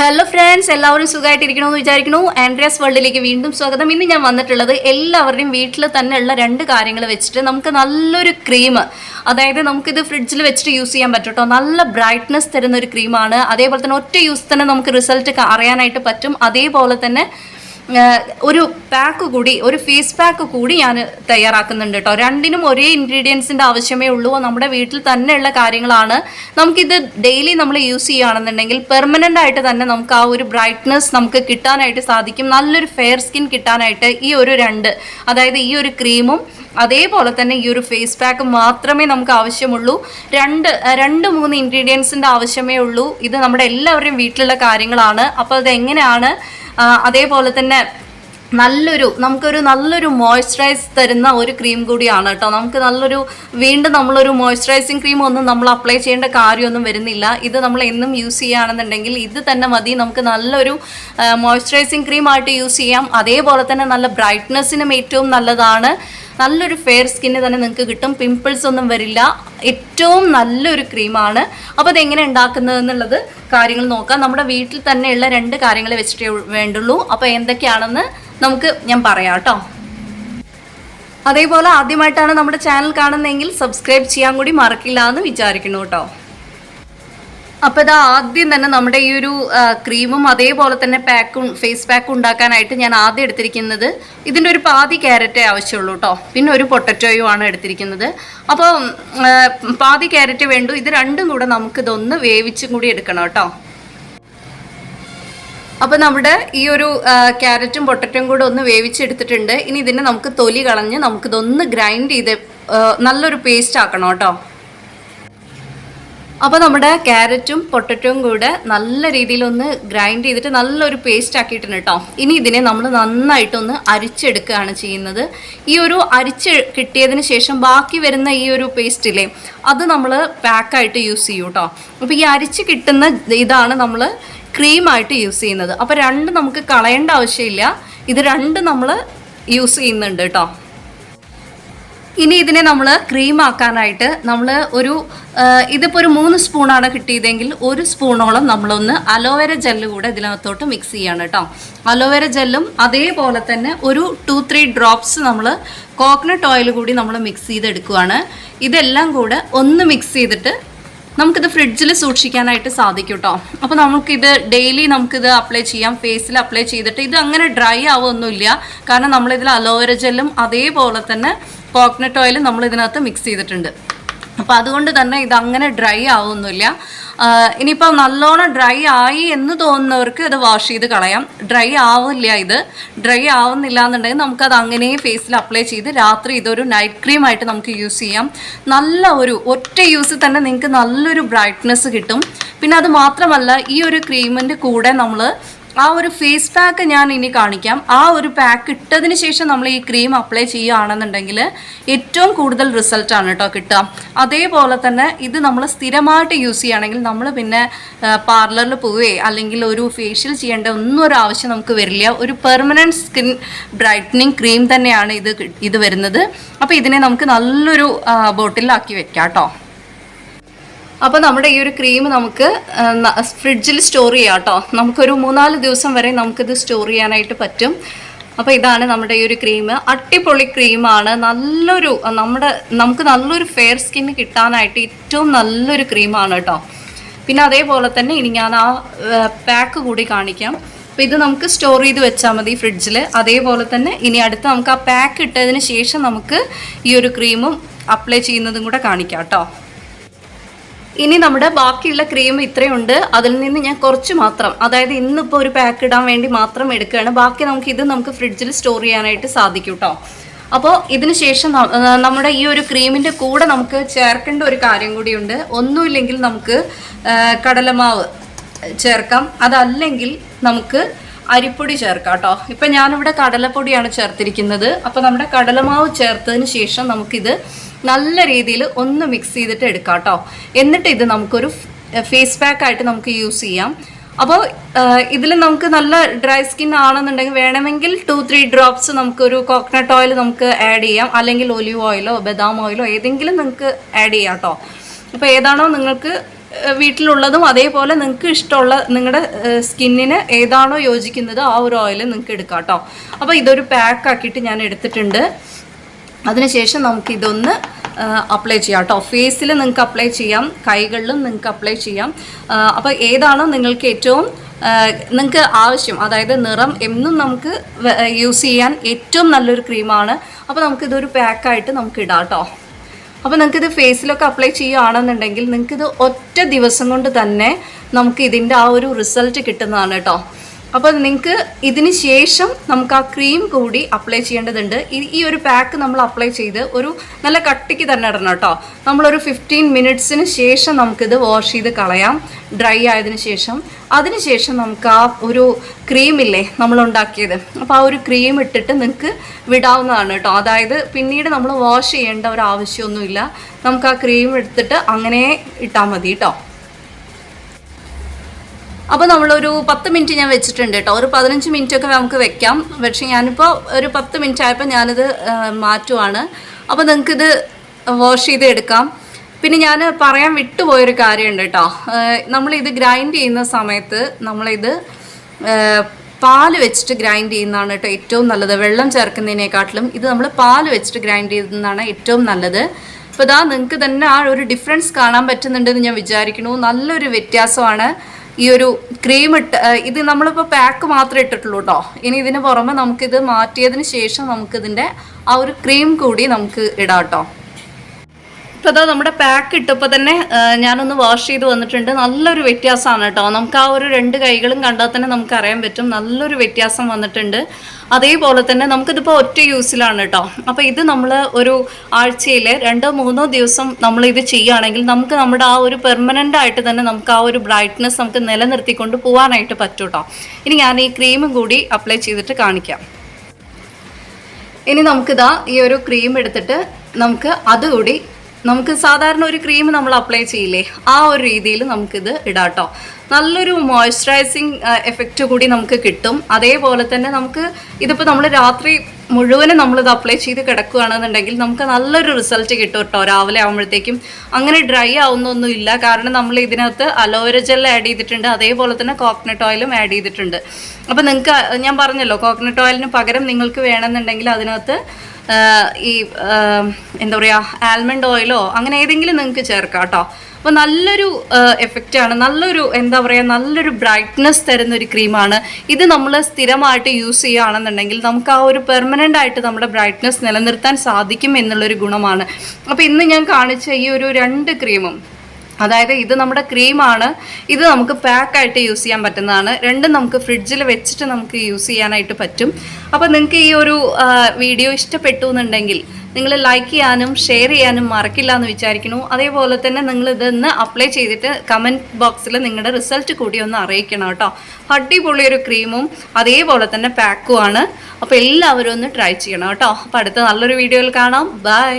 Hello friends എല്ലാവരും സുഖമായിട്ടിരിക്കണമെന്ന് വിചാരിക്കുന്നു. Andreas വേൾഡിലേക്ക് വീണ്ടും സ്വാഗതം. ഇന്ന് ഞാൻ വന്നിട്ടുള്ളത് എല്ലാവരുടെയും വീട്ടിൽ തന്നെ ഉള്ള രണ്ട് കാര്യങ്ങൾ വെച്ചിട്ട് നമുക്ക് നല്ലൊരു ക്രീം അതായത് നമുക്കിത് ഫ്രിഡ്ജിൽ വെച്ചിട്ട് യൂസ് ചെയ്യാൻ പറ്റും നല്ല ബ്രൈറ്റ്നസ് തരുന്ന ഒരു ക്രീമാണ് അതേപോലെ തന്നെ ഒറ്റ യൂസ് തന്നെ നമുക്ക് റിസൾട്ട് അറിയാനായിട്ട് പറ്റും. അതേപോലെ തന്നെ ഒരു പാക്ക് കൂടി ഒരു ഫേസ് പാക്ക് കൂടി ഞാൻ തയ്യാറാക്കുന്നുണ്ട് കേട്ടോ രണ്ടിനും ഒരേ ഇൻഗ്രീഡിയൻസിന്റെ ആവശ്യമേ ഉള്ളൂ. നമ്മുടെ വീട്ടിൽ തന്നെയുള്ള കാര്യങ്ങളാണ്. നമുക്കിത് ഡെയിലി നമ്മൾ യൂസ് ചെയ്യുകയാണെന്നുണ്ടെങ്കിൽ പെർമനന്റ് ആയിട്ട് തന്നെ നമുക്ക് ആ ഒരു ബ്രൈറ്റ്നസ് നമുക്ക് കിട്ടാനായിട്ട് സാധിക്കും. നല്ലൊരു ഫെയർ സ്കിൻ കിട്ടാനായിട്ട് ഈ ഒരു രണ്ട് അതായത് ഈ ഒരു ക്രീമും അതേപോലെ തന്നെ ഈ ഒരു ഫേസ് പാക്ക് മാത്രമേ നമുക്ക് ആവശ്യമുള്ളൂ. രണ്ട് രണ്ട് മൂന്ന് ഇൻഗ്രീഡിയൻസിന്റെ ആവശ്യമേ ഉള്ളൂ. ഇത് നമ്മുടെ എല്ലാവരുടെയും വീട്ടിലുള്ള കാര്യങ്ങളാണ്. അപ്പോൾ അത് എങ്ങനെയാണ് അതേപോലെ തന്നെ നല്ലൊരു നമുക്കൊരു നല്ലൊരു മോയ്സ്ചറൈസ് തരുന്ന ഒരു ക്രീം കൂടിയാണ് കേട്ടോ. നമുക്ക് നല്ലൊരു വീണ്ടും നമ്മളൊരു മോയ്സ്ചറൈസിങ് ക്രീം ഒന്നും നമ്മൾ അപ്ലൈ ചെയ്യേണ്ട കാര്യമൊന്നും വരുന്നില്ല. ഇത് നമ്മൾ എന്നും യൂസ് ചെയ്യുകയാണെന്നുണ്ടെങ്കിൽ ഇത് തന്നെ മതി. നമുക്ക് നല്ലൊരു മോയ്സ്ചറൈസിങ് ക്രീം ആയിട്ട് യൂസ് ചെയ്യാം. അതേപോലെ തന്നെ നല്ല ബ്രൈറ്റ്നസ്സിനും ഏറ്റവും നല്ലതാണ്. നല്ലൊരു ഫെയർ സ്കിന്ന് തന്നെ നിങ്ങൾക്ക് കിട്ടും. പിമ്പിൾസ് ഒന്നും വരില്ല. ഏറ്റവും നല്ലൊരു ക്രീമാണ് അപ്പോൾ അതെങ്ങനെ ഉണ്ടാക്കുന്നത് എന്നുള്ളത് കാര്യങ്ങൾ നോക്കാം. നമ്മുടെ വീട്ടിൽ തന്നെയുള്ള രണ്ട് കാര്യങ്ങൾ വെച്ചിട്ടേ വേണ്ടുള്ളൂ. അപ്പോൾ എന്തൊക്കെയാണെന്ന് നമുക്ക് ഞാൻ പറയാം കേട്ടോ. അതേപോലെ ആദ്യമായിട്ടാണ് നമ്മുടെ ചാനൽ കാണുന്നതെങ്കിൽ സബ്സ്ക്രൈബ് ചെയ്യാൻ കൂടി മറക്കില്ല എന്ന് വിചാരിക്കുന്നു കേട്ടോ. അപ്പോൾ ഇത് ആദ്യം തന്നെ നമ്മുടെ ഈ ഒരു ക്രീമും അതേപോലെ തന്നെ പാക്കും ഫേസ് പാക്കും ഉണ്ടാക്കാനായിട്ട് ഞാൻ ആദ്യം എടുത്തിരിക്കുന്നത് ഇതിന്റെ ഒരു പാതി ക്യാരറ്റേ ആവശ്യമുള്ളൂ കേട്ടോ പിന്നെ ഒരു പൊട്ടറ്റോയും ആണ് എടുത്തിരിക്കുന്നത്. അപ്പോൾ പാതി ക്യാരറ്റ് വേണ്ടു. ഇത് രണ്ടും കൂടെ നമുക്കിതൊന്ന് വേവിച്ചും കൂടി എടുക്കണം കേട്ടോ അപ്പോൾ നമ്മുടെ ഈ ഒരു ക്യാരറ്റും പൊട്ടറ്റോയും കൂടെ ഒന്ന് വേവിച്ചെടുത്തിട്ടുണ്ട്. ഇനി ഇതിനെ നമുക്ക് തൊലി കളഞ്ഞ് നമുക്കിതൊന്ന് ഗ്രൈൻഡ് ചെയ്ത് നല്ലൊരു പേസ്റ്റ് ആക്കണം കേട്ടോ അപ്പോൾ നമ്മുടെ ക്യാരറ്റും പൊട്ടറ്റോയും കൂടെ നല്ല രീതിയിലൊന്ന് ഗ്രൈൻഡ് ചെയ്തിട്ട് നല്ലൊരു പേസ്റ്റ് ആക്കിയിട്ടുണ്ട് കേട്ടോ. ഇനി ഇതിനെ നമ്മൾ നന്നായിട്ടൊന്ന് അരിച്ചെടുക്കുകയാണ് ചെയ്യുന്നത്. ഈ ഒരു അരിച്ച് കിട്ടിയതിന് ശേഷം ബാക്കി വരുന്ന ഈ ഒരു പേസ്റ്റില്ലേ അത് നമ്മൾ പാക്കായിട്ട് യൂസ് ചെയ്യൂ കേട്ടോ അപ്പോൾ ഈ അരിച്ച് കിട്ടുന്ന ഇതാണ് നമ്മൾ ക്രീമായിട്ട് യൂസ് ചെയ്യുന്നത്. അപ്പോൾ രണ്ട് നമുക്ക് കളയേണ്ട ആവശ്യമില്ല. ഇത് രണ്ട് നമ്മൾ യൂസ് ചെയ്യുന്നുണ്ട് കേട്ടോ ഇനി ഇതിനെ നമ്മൾ ക്രീം ആക്കാനായിട്ട് നമ്മൾ ഒരു ഇതിപ്പോൾ ഒരു മൂന്ന് സ്പൂണാണ് കിട്ടിയതെങ്കിൽ ഒരു സ്പൂണോളം നമ്മളൊന്ന് അലോവേര ജെല്ല് കൂടെ ഇതിനകത്തോട്ട് മിക്സ് ചെയ്യണം കേട്ടോ അലോവേര ജെല്ലും അതേപോലെ തന്നെ ഒരു ടു ത്രീ ഡ്രോപ്സ് നമ്മൾ കോക്കനട്ട് ഓയിൽ കൂടി നമ്മൾ മിക്സ് ചെയ്തെടുക്കുകയാണ് ഇതെല്ലാം കൂടെ ഒന്ന് മിക്സ് ചെയ്തിട്ട് നമുക്കിത് ഫ്രിഡ്ജിൽ സൂക്ഷിക്കാനായിട്ട് സാധിക്കും കേട്ടോ അപ്പോൾ നമുക്കിത് ഡെയിലി നമുക്കിത് അപ്ലൈ ചെയ്യാം. ഫേസിൽ അപ്ലൈ ചെയ്തിട്ട് ഇത് അങ്ങനെ ഡ്രൈ ആവുമൊന്നുമില്ല കാരണം നമ്മളിതിൽ അലോവേര ജെല്ലും അതേപോലെ തന്നെ കോക്കനട്ട് ഓയിൽ നമ്മൾ ഇതിനകത്ത് മിക്സ് ചെയ്തിട്ടുണ്ട്. അപ്പോൾ അതുകൊണ്ട് തന്നെ ഇത് അങ്ങനെ ഡ്രൈ ആവുന്നില്ല. ഇനിയിപ്പോൾ നല്ലോണം ഡ്രൈ ആയി എന്ന് തോന്നുന്നവർക്ക് ഇത് വാഷ് ചെയ്ത് കളയാം. ഡ്രൈ ആവില്ല ഇത്. ഡ്രൈ ആവുന്നില്ല എന്നുണ്ടെങ്കിൽ നമുക്കത് അങ്ങനെ ഫേസിൽ അപ്ലൈ ചെയ്ത് രാത്രി ഇതൊരു നൈറ്റ് ക്രീം ആയിട്ട് നമുക്ക് യൂസ് ചെയ്യാം. നല്ല ഒരു ഒറ്റ യൂസ് തന്നെ നിങ്ങൾക്ക് നല്ലൊരു ബ്രൈറ്റ്നെസ് കിട്ടും. പിന്നെ അത് മാത്രമല്ല ഈ ഒരു ക്രീമിന്റെ കൂടെ നമ്മൾ ആ ഒരു ഫേസ് പാക്ക് ഞാൻ ഇനി കാണിക്കാം. ആ ഒരു പാക്ക് ഇട്ടതിന് ശേഷം നമ്മൾ ഈ ക്രീം അപ്ലൈ ചെയ്യുകയാണെന്നുണ്ടെങ്കിൽ ഏറ്റവും കൂടുതൽ റിസൾട്ടാണ് കേട്ടോ കിട്ടുക. അതേപോലെ തന്നെ ഇത് നമ്മൾ സ്ഥിരമായിട്ട് യൂസ് ചെയ്യുകയാണെങ്കിൽ നമ്മൾ പിന്നെ പാർലറിൽ പോവേ അല്ലെങ്കിൽ ഒരു ഫേഷ്യൽ ചെയ്യേണ്ട ഒന്നും ഒരു ആവശ്യം നമുക്ക് വരില്ല. ഒരു പെർമനന്റ് സ്കിൻ ബ്രൈറ്റനിങ് ക്രീം തന്നെയാണ് ഇത് ഇത് വരുന്നത്. അപ്പോൾ ഇതിനെ നമുക്ക് നല്ലൊരു ബോട്ടിലാക്കി വെക്കാം കേട്ടോ അപ്പോൾ നമ്മുടെ ഈ ഒരു ക്രീം നമുക്ക് ഫ്രിഡ്ജിൽ സ്റ്റോർ ചെയ്യാം കേട്ടോ. നമുക്കൊരു മൂന്നാൽ ദിവസം വരെ നമുക്കിത് സ്റ്റോർ ചെയ്യാനായിട്ട് പറ്റും. അപ്പോൾ ഇതാണ് നമ്മുടെ ഈ ഒരു ക്രീം അട്ടിപ്പൊളി ക്രീമാണ് നല്ലൊരു നമ്മുടെ നമുക്ക് നല്ലൊരു ഫെയർ സ്കിന്ന് കിട്ടാനായിട്ട് ഏറ്റവും നല്ലൊരു ക്രീമാണ് കേട്ടോ. പിന്നെ അതേപോലെ തന്നെ ഇനി ഞാൻ ആ പാക്ക് കൂടി കാണിക്കാം. അപ്പോൾ ഇത് നമുക്ക് സ്റ്റോർ ചെയ്ത് വെച്ചാൽ മതി ഫ്രിഡ്ജിൽ അതേപോലെ തന്നെ ഇനി അടുത്ത് നമുക്ക് ആ പാക്ക് ഇട്ടതിന് ശേഷം നമുക്ക് ഈ ഒരു ക്രീമും അപ്ലൈ ചെയ്യുന്നതും കൂടെ കാണിക്കാം കേട്ടോ. ഇനി നമ്മുടെ ബാക്കിയുള്ള ക്രീം ഇത്രയുണ്ട്. അതിൽ നിന്ന് ഞാൻ കുറച്ച് മാത്രം അതായത് ഇന്നിപ്പോൾ ഒരു പാക്ക് ഇടാൻ വേണ്ടി മാത്രം എടുക്കുകയാണ്. ബാക്കി നമുക്ക് ഇത് നമുക്ക് ഫ്രിഡ്ജിൽ സ്റ്റോർ ചെയ്യാനായിട്ട് സാധിക്കും കേട്ടോ അപ്പോൾ ഇതിന് ശേഷം നമ്മുടെ ഈ ഒരു ക്രീമിന്റെ കൂടെ നമുക്ക് ചേർക്കേണ്ട ഒരു കാര്യം കൂടിയുണ്ട്. ഒന്നുമില്ലെങ്കിൽ നമുക്ക് കടലമാവ് ചേർക്കാം. അതല്ലെങ്കിൽ നമുക്ക് അരിപ്പൊടി ചേർക്കാം കേട്ടോ ഇപ്പം ഞാനിവിടെ കടലപ്പൊടിയാണ് ചേർത്തിരിക്കുന്നത്. അപ്പോൾ നമ്മുടെ കടലമാവ് ചേർത്തതിന് ശേഷം നമുക്കിത് നല്ല രീതിയിൽ ഒന്ന് മിക്സ് ചെയ്തിട്ട് എടുക്കാം കേട്ടോ എന്നിട്ട് ഇത് നമുക്കൊരു ഫേസ് പാക്ക് ആയിട്ട് നമുക്ക് യൂസ് ചെയ്യാം. അപ്പോൾ ഇതിൽ നമുക്ക് നല്ല ഡ്രൈ സ്കിൻ ആണെന്നുണ്ടെങ്കിൽ വേണമെങ്കിൽ ടു ത്രീ ഡ്രോപ്സ് നമുക്കൊരു കോക്കനട്ട് ഓയിൽ നമുക്ക് ആഡ് ചെയ്യാം. അല്ലെങ്കിൽ ഒലിവ് ഓയിലോ ബദാം ഓയിലോ ഏതെങ്കിലും നിങ്ങൾക്ക് ആഡ് ചെയ്യാം കേട്ടോ അപ്പോൾ ഏതാണോ നിങ്ങൾക്ക് വീട്ടിലുള്ളതും അതേപോലെ നിങ്ങൾക്ക് ഇഷ്ടമുള്ള നിങ്ങളുടെ സ്കിന്നിന് ഏതാണോ യോജിക്കുന്നത് ആ ഒരു ഓയിൽ നിങ്ങൾക്ക് എടുക്കാം കേട്ടോ അപ്പോൾ ഇതൊരു പാക്ക് ആക്കിയിട്ട് ഞാൻ എടുത്തിട്ടുണ്ട്. അതിനുശേഷം നമുക്ക് ഇതൊന്ന് അപ്ലൈ ചെയ്യാം കേട്ടോ ഫേസിൽ നിങ്ങൾക്ക് അപ്ലൈ ചെയ്യാം കൈകളിലും നിങ്ങൾക്ക് അപ്ലൈ ചെയ്യാം. അപ്പോൾ ഏതാണോ നിങ്ങൾക്ക് ഏറ്റവും നിങ്ങൾക്ക് ആവശ്യം. അതായത് നിറം എന്നും നമുക്ക് യൂസ് ചെയ്യാൻ ഏറ്റവും നല്ലൊരു ക്രീമാണ് അപ്പോൾ നമുക്കിതൊരു പാക്കായിട്ട് നമുക്ക് ഇടാം കേട്ടോ അപ്പോൾ നിങ്ങൾക്കിത് ഫേസിലൊക്കെ അപ്ലൈ ചെയ്യുകയാണെന്നുണ്ടെങ്കിൽ നിങ്ങൾക്കിത് ഒറ്റ ദിവസം കൊണ്ട് തന്നെ നമുക്ക് ഇതിന്റെ ആ ഒരു റിസൾട്ട് കിട്ടുന്നതാണ് കേട്ടോ അപ്പോൾ നിങ്ങൾക്ക് ഇതിന് ശേഷം നമുക്ക് ആ ക്രീം കൂടി അപ്ലൈ ചെയ്യേണ്ടതുണ്ട്. ഈ- ഒരു പാക്ക് നമ്മൾ അപ്ലൈ ചെയ്ത് ഒരു നല്ല കട്ടിക്ക് തന്നെ ഇടണം കേട്ടോ. നമ്മളൊരു ഫിഫ്റ്റീൻ മിനിറ്റ്സിന് ശേഷം നമുക്കിത് വാഷ് ചെയ്ത് കളയാം. ഡ്രൈ ആയതിനു ശേഷം. അതിനുശേഷം നമുക്ക് ആ ഒരു ക്രീമില്ലേ നമ്മൾ ഉണ്ടാക്കിയത്. അപ്പോൾ ആ ഒരു ക്രീം ഇട്ടിട്ട് നിങ്ങൾക്ക് വിടാവുന്നതാണ് കേട്ടോ. അതായത് പിന്നീട് നമ്മൾ വാഷ് ചെയ്യേണ്ട ഒരു ആവശ്യമൊന്നുമില്ല. നമുക്ക് ആ ക്രീം എടുത്തിട്ട് അങ്ങനെ ഇട്ടാൽ മതി കേട്ടോ. അപ്പോൾ നമ്മളൊരു പത്ത് മിനിറ്റ് ഞാൻ വെച്ചിട്ടുണ്ട് കേട്ടോ. ഒരു പതിനഞ്ച് മിനിറ്റ് ഒക്കെ നമുക്ക് വെക്കാം. പക്ഷേ ഞാനിപ്പോൾ ഒരു പത്ത് മിനിറ്റ് ആയപ്പോൾ ഞാനിത് മാറ്റുവാണ്. അപ്പോൾ നിങ്ങൾക്കിത് വാഷ് ചെയ്ത് എടുക്കാം പിന്നെ ഞാൻ പറയാൻ വിട്ടുപോയൊരു കാര്യമുണ്ട് കേട്ടോ. നമ്മളിത് ഗ്രൈൻഡ് ചെയ്യുന്ന സമയത്ത് നമ്മളിത് പാൽ വെച്ചിട്ട് ഗ്രൈൻഡ് ചെയ്യുന്നതാണ് കേട്ടോ ഏറ്റവും നല്ലത്. വെള്ളം ചേർക്കുന്നതിനേക്കാട്ടിലും ഇത് നമ്മൾ പാൽ വെച്ചിട്ട് ഗ്രൈൻഡ് ചെയ്യുന്നതാണ് ഏറ്റവും നല്ലത്. അപ്പോൾ ഇതാ നിങ്ങൾക്ക് തന്നെ ആ ഒരു ഡിഫറൻസ് കാണാൻ പറ്റുന്നുണ്ടെന്ന് ഞാൻ വിചാരിക്കുന്നു. നല്ലൊരു വ്യത്യാസമാണ്. ഈ ഒരു ക്രീം ഇട്ട് ഇത് നമ്മളിപ്പോൾ പാക്ക് മാത്രമേ ഇട്ടിട്ടുള്ളൂ കേട്ടോ ഇനി ഇതിന് പുറമെ നമുക്കിത് മാറ്റിയതിന് ശേഷം നമുക്കിതിന്റെ ആ ഒരു ക്രീം കൂടി നമുക്ക് ഇടാം കേട്ടോ ഇപ്പോൾ അതാ നമ്മുടെ പാക്ക് ഇട്ടപ്പോൾ തന്നെ ഞാനൊന്ന് വാഷ് ചെയ്ത് വന്നിട്ടുണ്ട്. നല്ലൊരു വ്യത്യാസമാണ് കേട്ടോ നമുക്ക് ആ ഒരു രണ്ട് കൈകളും കണ്ടാൽ തന്നെ നമുക്ക് അറിയാൻ പറ്റും. നല്ലൊരു വ്യത്യാസം വന്നിട്ടുണ്ട്. അതേപോലെ തന്നെ നമുക്കിതിപ്പോൾ ഒറ്റ യൂസിലാണ് കേട്ടോ അപ്പോൾ ഇത് നമ്മൾ ഒരു ആഴ്ചയിൽ രണ്ടോ മൂന്നോ ദിവസം നമ്മൾ ഇത് ചെയ്യുകയാണെങ്കിൽ നമുക്ക് നമ്മുടെ ആ ഒരു പെർമനന്റ് ആയിട്ട് തന്നെ നമുക്ക് ആ ഒരു ബ്രൈറ്റ്നെസ് നമുക്ക് നിലനിർത്തിക്കൊണ്ട് പോകാനായിട്ട് പറ്റും കേട്ടോ ഇനി ഞാൻ ഈ ക്രീമും കൂടി അപ്ലൈ ചെയ്തിട്ട് കാണിക്കാം. ഇനി നമുക്കിതാ ഈ ഒരു ക്രീം എടുത്തിട്ട് നമുക്ക് അതുകൂടി നമുക്ക് സാധാരണ ഒരു ക്രീം നമ്മൾ അപ്ലൈ ചെയ്യില്ലേ? ആ ഒരു രീതിയിൽ നമുക്കിത് ഇടാട്ടോ. നല്ലൊരു മോയ്സ്ചറൈസിങ് എഫക്റ്റ് കൂടി നമുക്ക് കിട്ടും. അതേപോലെ തന്നെ നമുക്ക് ഇതിപ്പോൾ നമ്മൾ രാത്രി മുഴുവനും നമ്മളിത് അപ്ലൈ ചെയ്ത് കിടക്കുകയാണെന്നുണ്ടെങ്കിൽ നമുക്ക് നല്ലൊരു റിസൾട്ട് കിട്ടും കേട്ടോ രാവിലെ ആകുമ്പോഴത്തേക്കും അങ്ങനെ ഡ്രൈ ആവുന്നൊന്നുമില്ല കാരണം നമ്മൾ ഇതിനകത്ത് അലോവേര ജെൽ ആഡ് ചെയ്തിട്ടുണ്ട്. അതേപോലെ തന്നെ കോക്കനട്ട് ഓയിലും ആഡ് ചെയ്തിട്ടുണ്ട്. അപ്പോൾ നിങ്ങൾക്ക് ഞാൻ പറഞ്ഞല്ലോ കോക്കനട്ട് ഓയിലിന് പകരം നിങ്ങൾക്ക് വേണമെന്നുണ്ടെങ്കിൽ അതിനകത്ത് ഈ എന്താ പറയുക ആൽമണ്ട് ഓയിലോ അങ്ങനെ ഏതെങ്കിലും നിങ്ങൾക്ക് ചേർക്കാം കേട്ടോ. അപ്പോൾ നല്ലൊരു എഫക്റ്റാണ് നല്ലൊരു എന്താ പറയുക നല്ലൊരു ബ്രൈറ്റ്നെസ് തരുന്ന ഒരു ക്രീമാണ് ഇത് നമ്മൾ സ്ഥിരമായിട്ട് യൂസ് ചെയ്യുകയാണെന്നുണ്ടെങ്കിൽ നമുക്ക് ആ ഒരു പെർമനന്റ് ആയിട്ട് നമ്മുടെ ബ്രൈറ്റ്നെസ് നിലനിർത്താൻ സാധിക്കും എന്നുള്ളൊരു ഗുണമാണ്. അപ്പോൾ ഇന്ന് ഞാൻ കാണിച്ച ഈ ഒരു രണ്ട് ക്രീമും അതായത് ഇത് നമ്മുടെ ക്രീമാണ്. ഇത് നമുക്ക് പാക്കായിട്ട് യൂസ് ചെയ്യാൻ പറ്റുന്നതാണ്. രണ്ടും നമുക്ക് ഫ്രിഡ്ജിൽ വെച്ചിട്ട് നമുക്ക് യൂസ് ചെയ്യാനായിട്ട് പറ്റും. അപ്പോൾ നിങ്ങൾക്ക് ഈ ഒരു വീഡിയോ ഇഷ്ടപ്പെട്ടു എന്നുണ്ടെങ്കിൽ നിങ്ങൾ ലൈക്ക് ചെയ്യാനും ഷെയർ ചെയ്യാനും മറക്കില്ല എന്ന് വിചാരിക്കുന്നു. അതേപോലെ തന്നെ നിങ്ങൾ ഇതൊന്ന് അപ്ലൈ ചെയ്തിട്ട് കമന്റ് ബോക്സിൽ നിങ്ങളുടെ റിസൾട്ട് കൂടി ഒന്ന് അറിയിക്കണം കേട്ടോ. അടിപൊളി ഒരു ക്രീമും അതേപോലെ തന്നെ പാക്കുമാണ് അപ്പോൾ എല്ലാവരും ഒന്ന് ട്രൈ ചെയ്യണം കേട്ടോ. അപ്പോൾ അടുത്ത നല്ലൊരു വീഡിയോയിൽ കാണാം. ബൈ